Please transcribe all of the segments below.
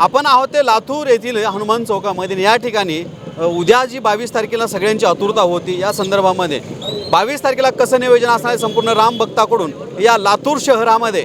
आपण आहोत ते लातूर येथील हनुमान चौकामध्ये या ठिकाणी उद्या जी बावीस तारखेला सगळ्यांची आतुरता होती. या संदर्भामध्ये बावीस तारखेला कसं नियोजन असणार आहे संपूर्ण राम भक्ताकडून या लातूर शहरामध्ये?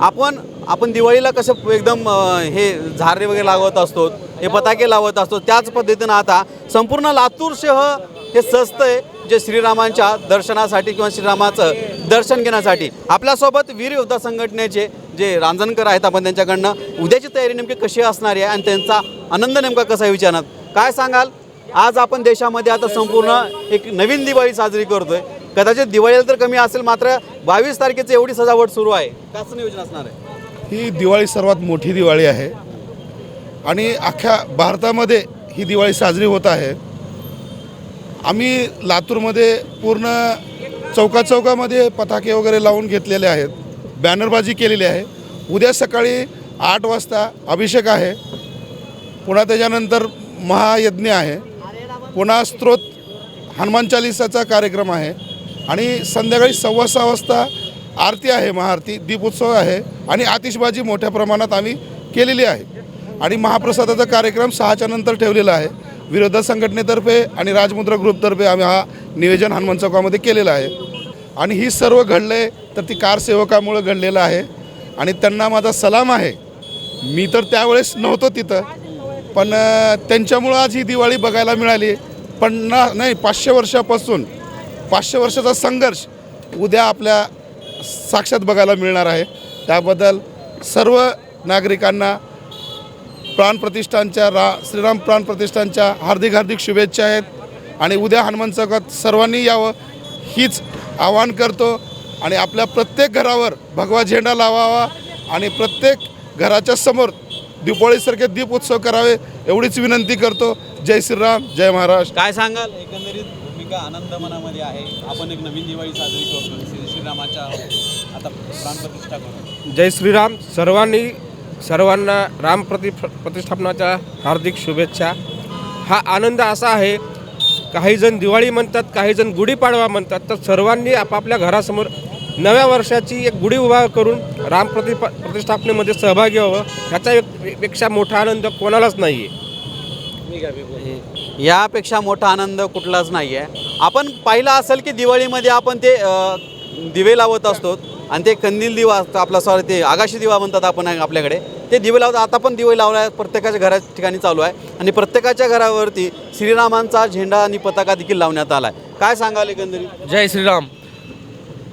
आपण आपण दिवाळीला कसं एकदम हे झारे वगैरे लावत असतो हे पताके लावत असतो त्याच पद्धतीनं आता संपूर्ण लातूर शहर हे सजतं आहे जे श्रीरामांच्या दर्शनासाठी किंवा श्रीरामाचं दर्शन घेण्यासाठी. आपल्यासोबत वीर योद्धा संघटनेचे जे रांजणकर आहेत आपण त्यांच्याकडनं उद्याची तयारी नेमकी कशी असणार आहे आणि त्यांचा आनंद नेमका कसा आहे विचारणार. काय सांगाल? आज आपण देशामध्ये आता संपूर्ण एक नवीन दिवाळी साजरी करतोय. कदाचित दिवाळीला तर कमी असेल मात्र बावीस तारखेची एवढी सजावट सुरू आहे. कसं नियोजन असणार आहे? ही दिवाळी सर्वात मोठी दिवाळी आहे. आणि अख्ख्या भारतामध्ये ही दिवाळी साजरी होत आहे. आम्ही लातूरमध्ये पूर्ण चौका चौकामध्ये पताके वगैरे लावून घेतलेले आहेत. बॅनरबाजी केलेली आहे. उद्या सकाळी आठ वाजता अभिषेक आहे. पुन्हा त्याच्यानंतर महायज्ञ आहे. पुन्हा स्त्रोत हनुमान चालिसाचा कार्यक्रम आहे. आणि संध्याकाळी सव्वा सहा वाजता आरती आहे महाआरती. दीपोत्सव आहे. आणि आतिषबाजी मोठ्या प्रमाणात आम्ही केलेली आहे. आणि महाप्रसादाचा कार्यक्रम सहाच्या नंतर ठेवलेला आहे. विरोध संघटनेतर्फे आणि राजमुद्रा ग्रुपतर्फे आम्ही हा नियोजन हनुमान चौकामध्ये केलेलं आहे. आणि ही सर्व घडले तर ती कारसेवकामुळं घडलेलं आहे. आणि त्यांना माझा सलाम आहे. मी तर त्यावेळेस नव्हतो तिथं. पण त्यांच्यामुळं आज ही दिवाळी बघायला मिळाली. पन्ना नाही पाचशे वर्षापासून पाचशे वर्षाचा संघर्ष उद्या आपल्या साक्षात बघायला मिळणार आहे. त्याबद्दल सर्व नागरिकांना प्राणप्रतिष्ठानच्या रा श्रीराम प्राण प्रतिष्ठानच्या हार्दिक हार्दिक शुभेच्छा आहेत. आणि उद्या हनुमान चौकात सर्वांनी यावं हीच आवाहन करतो. आणि आपल्या प्रत्येक घरावर भगवा झेंडा लावावा आणि प्रत्येक घराच्या समोर दिवाळीसारखे दीप उत्सव करावे एवढीच विनंती करतो. जय श्रीराम जय महाराष्ट्र काय सांगाल? एकंदरीत भूमिका आनंद मनामध्ये आहे. आपण एक नवीन दिवाळी साजरी करतो. श्री श्रीरामाच्या आता प्राणप्रतिष्ठा करतो जय श्रीराम. सर्वांनी सर्वांना राम प्रति प्रतिष्ठापनाच्या हार्दिक शुभेच्छा. हा आनंद असा आहे काही जण दिवाळी म्हणतात काही जण गुढीपाडवा म्हणतात तर सर्वांनी आपापल्या घरासमोर नव्या वर्षाची एक गुढी उभा करून राम प्रति प्रतिष्ठापनेमध्ये सहभागी व्हावं ह्याचा पेक्षा मोठा आनंद कोणालाच नाही आहे यापेक्षा मोठा आनंद कुठलाच नाही आहे आपण पाहिलं असेल की दिवाळीमध्ये आपण ते दिवे लावत असतो. आणि ते कंदील दिवा असतं आपला सॉरी ते आगाशी दिवा म्हणतात आपण आपल्याकडे. ते दिवे लावतात आता पण दिवे लावला प्रत्येकाच्या घरा ठिकाणी चालू आहे. आणि प्रत्येकाच्या घरावरती श्रीरामांचा झेंडा आणि पताका देखील लावण्यात आला आहे. काय सांगाल एकंदरीत जय श्रीराम.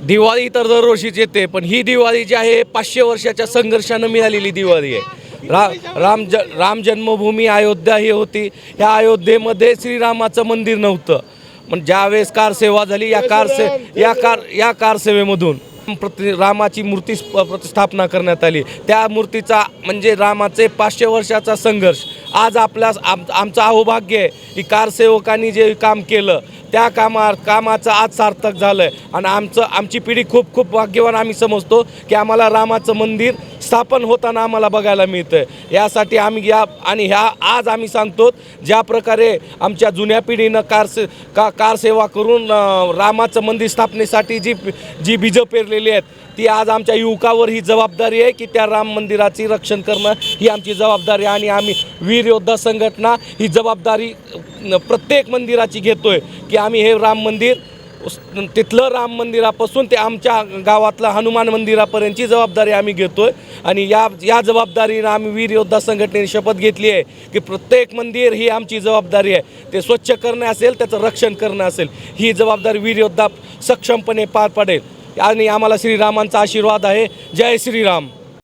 दिवाळी तर दरवर्षीच येते पण ही दिवाळी जी आहे पाचशे वर्षाच्या संघर्षानं मिळालेली दिवाळी आहे. रा राम ज राम जन्मभूमी अयोध्या ही होती. ह्या अयोध्येमध्ये श्रीरामाचं मंदिर नव्हतं. पण ज्यावेळेस कार सेवा झाली या कार से या कार या कारसेवेमधून प्रति रामाची मूर्ती स्प- प्रतिष्ठापना करण्यात आली. त्या मूर्तीचा म्हणजे रामाचे पाचशे वर्षाचा संघर्ष. आज आपल्या आम आमचं अहोभाग्य आहे की कारसेवकांनी जे काम केलं त्या कामा कामाचं आज सार्थक झालं आहे आणि आमचं आमची पिढी खूप खूप भाग्यवान आम्ही समजतो की आम्हाला रामाचं मंदिर स्थापन होताना आम्हाला बघायला मिळतं आहे यासाठी आम्ही या आणि ह्या आज आम्ही सांगतो ज्या प्रकारे आमच्या जुन्या पिढीनं कारसे का कारसेवा करून रामाचं मंदिर स्थापनेसाठी जी जी बीजं पेरलेली आहेत ती आज आमच्या युवकावर ही जबाबदारी आहे की त्या राम मंदिराची रक्षण करणं ही आमची जबाबदारी आहे. आणि आम्ही वीर योद्धा संघटना ही जबाबदारी प्रत्येक मंदिराची घेतोय की आम्ही हे राम मंदिर तिथलं राम मंदिरापासून ते आमच्या गावातलं हनुमान मंदिरापर्यंतची जबाबदारी आम्ही घेतो आहे आणि या या जबाबदारीनं आम्ही वीर योद्धा संघटनेने शपथ घेतली आहे की प्रत्येक मंदिर ही आमची जबाबदारी आहे. ते स्वच्छ करणे असेल त्याचं रक्षण करणं असेल ही जबाबदारी वीर योद्धा सक्षमपणे पार पडेल. आणि आम्हाला श्रीरामांचा आशीर्वाद आहे. जय श्रीराम.